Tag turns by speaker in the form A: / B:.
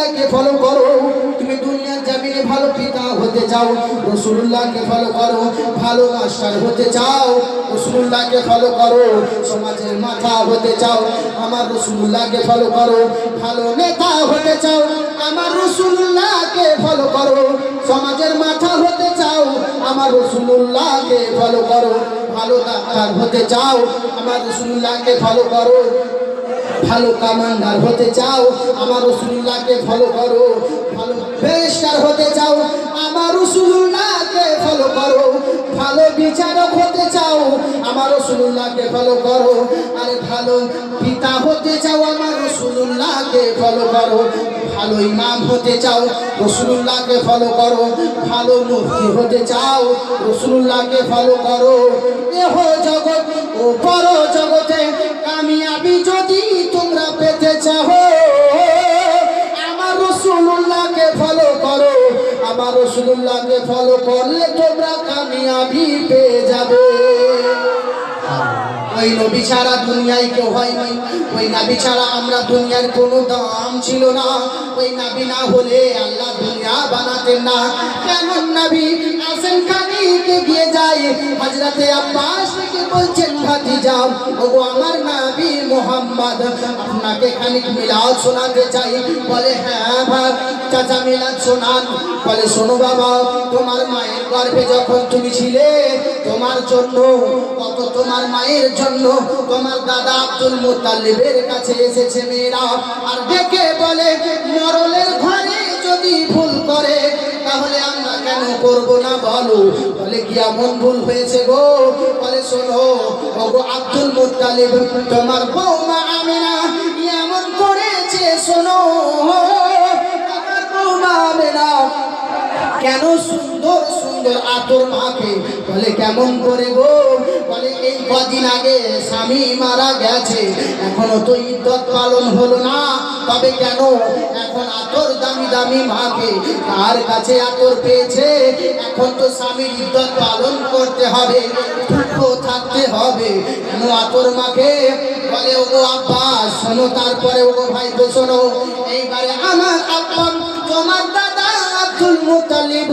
A: রসুল্লাহকে ফলো করো। তুমি দুনিয়ার জামিনে ভালো পিতা হতে চাও রসুল্লাহকে ফলো করো, ভালো মাস্টার হতে চাও রসুল্লাহকে ফলো করো, সমাজের মাথা হতে চাও, আমার রসুল্লাহকে ফলো করো, ভালো নেতা হতে চাও, আমার রসুল্লাহকে ফলো করো, সমাজের মাথা হতে চাও, আমার রসুল্লাহকে ফলো করো, ভালো ডাক্তার হতে চাও, আমার রসুল্লাহকে ফলো করো। ভালো কামান্ডার হতে চাও, আমার রসুল্লাহকে ফলো করো। ভালো ব্যারিস্টার হতে চাও, আমার রসুল্লাহকে ফলো করো। ভালো বিচারক হতে চাও, আমার রসুল্লাহকে ফলো করো। আরে ভালো পিতা হতে চাও, আমার রসুল্লাহকে ফলো করো। ভালো ইমাম হতে চাও, রসুল্লাহকে ফলো করো। ভালো মুফতি হতে চাও, রসুল্লাহকে ফলো করো। এহ জগৎ, ও পর জগতে কামিয়াবি যদি আমার রসুল্লাহকে ফলো করলে তোমরা কামিয়াবি পেয়ে যাবে। ওই নবী ছাড়া দুনিয়ায় কেউ হয় নাই। ওই নাবি ছাড়া আমরা দুনিয়ার কোনো দাম ছিল না। ওই নাবি না হলে আল্লাহ দুনিয়া বানাতেন না। কেমন নাবি আসেন খানিকে গিয়ে যায়। হাজরাতে আব্বাস থেকে বলছেন ভাতি যাও ওগো আমার নাবি মোহাম্মদ আপনাকে খানিক মিলাদ শোনাতে চাই। বলে হ্যাঁ ভাই চাচা মিলাদ শোনান। বলে, শোনো বাবা, তোমার মায়ের গর্ভে যখন তুমি ছিলে, তোমার জন্য, কত তোমার মায়ের জন্য, তোমার দাদা আব্দুল মুতাল্লিবের কাছে এসেছে মেয়েরা। আর ডেকে বলে মরলের ঘরে যদি ভুল করে, তাহলে আমরা কেন করব না বলো? বলে কি এমন ভুল হয়েছে গো। বলে, শোনো ও গো আব্দুল মুতালিব তোমার বৌমা আমিনা, এমন করেছে, শোনো। কেন সুন্দর সুন্দর আতর মাখে। বলে, কেমন করে গো? বলে, এই কদিন আগে স্বামী মারা গেছে। এখনও তো ইদ্যত পালন হলো না। তবে কেন এখন আতর দামি দামি মাখে? তার কাছে আতর পেয়েছে? এখন তো স্বামীর ইদ্যত পালন করতে হবে দুঃখ থাকতে হবে। কেন আতর মাকে বলে, ওগো আব্বা, শোনো, তারপরে ওগো ভাই, তো শোনো। এইবারে আমার আব্বা, তোমার দাদা আব্দুল মুতালিব